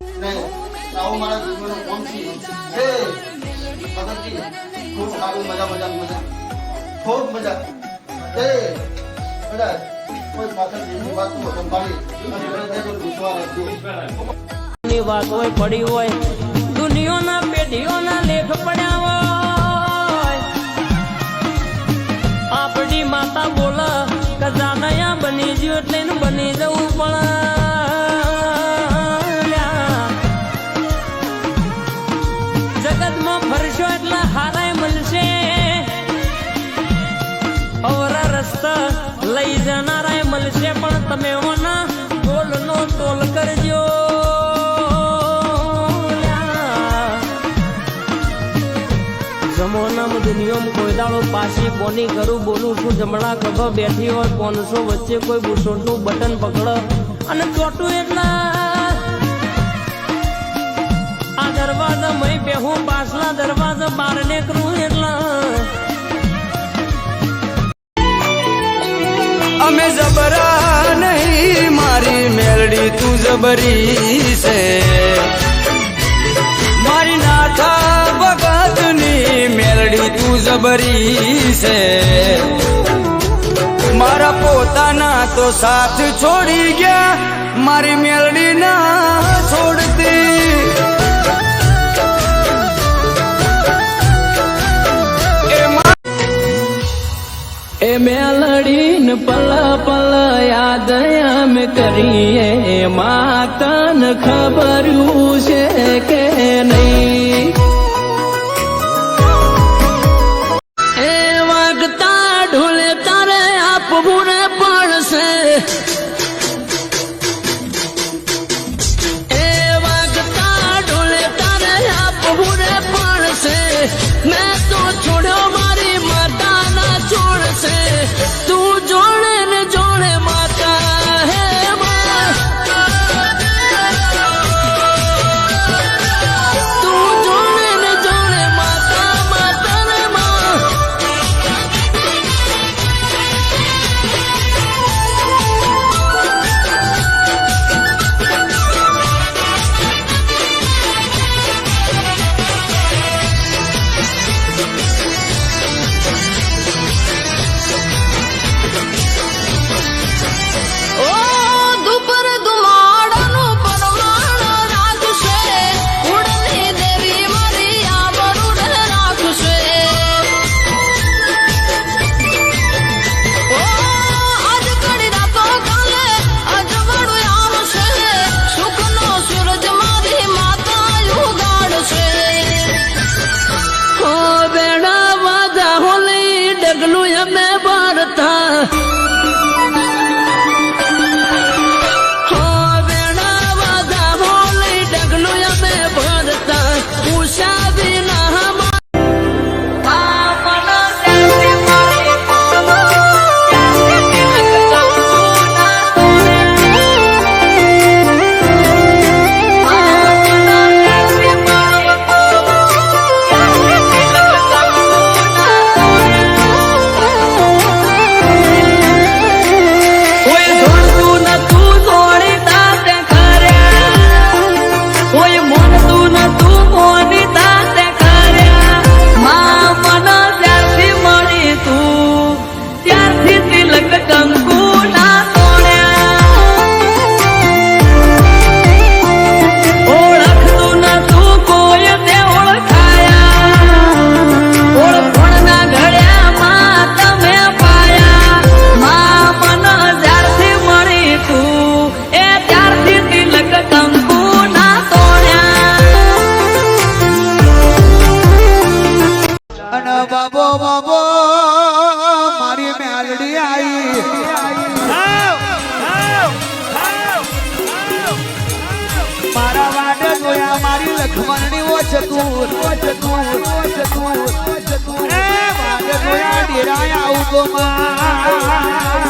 આવો મારા જીવનનો કોણથી છે? ભગતજી વાત હોય પડી હોય. દુનિયાના પેઢીઓના લેખ રસ્તા લઈ જનારાય મળશે પણ તમે ઓના બોલનો તોલ કરજો. પાછી કોની કરું, બોલું છું, જમણા ખભા બેઠી હોય, પોનસો વચ્ચે કોઈ બુસોટનું બટન પકડ. અને ચોટું એટલા જબરા નહીં, મારી મેલડી તું જબરી છે. મારી નાથા ભગતની મેલડી તું જબરી છે. મારા પોતાના તો સાથ છોડી ગયા, મારી મેલડી ના છોડતી. મેલડીન પલ પલ યાદ અમે કરીએ, માતન ખબર્યું છે કે નહીં? એ વાગતા ઢોલે તારે આપવું બાબો બાબો મારી મેલડી આવી મારા વાડે જોયા મારી લખમણની ઓછતું ઓછતું ઓછતું ચતુર એ વાડે જોયા ડેરાય આવું તો મારી